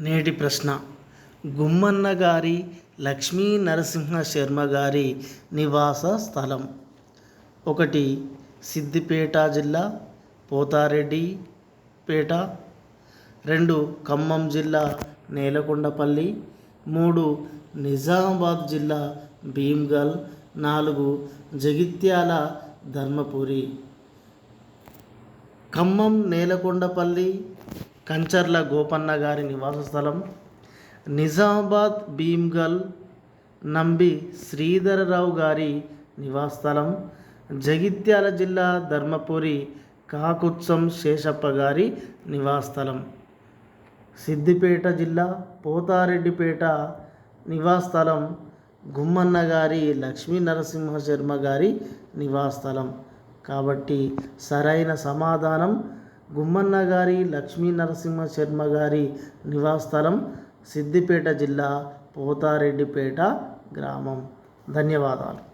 నేటి ప్రశ్న. గుమ్మన్న గారి లక్ష్మీ నరసింహ శర్మ గారి నివాస స్థలం. ఒకటి సిద్దిపేట జిల్లా పోతారెడ్డిపేట రెండు ఖమ్మం జిల్లా నేలకొండపల్లి. మూడు నిజామాబాద్ జిల్లా భీమ్గల్. నాలుగు జగిత్యాల ధర్మపురి. ఖమ్మం నేలకొండపల్లి. కంచర్ల గోపన్న గారి నివాస స్థలం. నిజామాబాద్ భీమ్గల్ నంబి శ్రీధరరావు గారి నివాస స్థలం. జగిత్యాల జిల్లా ధర్మపురి కాకుత్సం శేషప్ప గారి నివాస స్థలం. సిద్దిపేట జిల్లా పోతారెడ్డిపేట నివాస స్థలం. గుమ్మన్న గారి లక్ష్మీ నరసింహ శర్మ గారి నివాస స్థలం. కాబట్టి సరైన సమాధానం గుమ్మన్న గారి లక్ష్మీ నరసింహ శర్మ గారి నివాసస్థలం సిద్దిపేట జిల్లా పోతారెడ్డిపేట గ్రామం. ధన్యవాదాలు.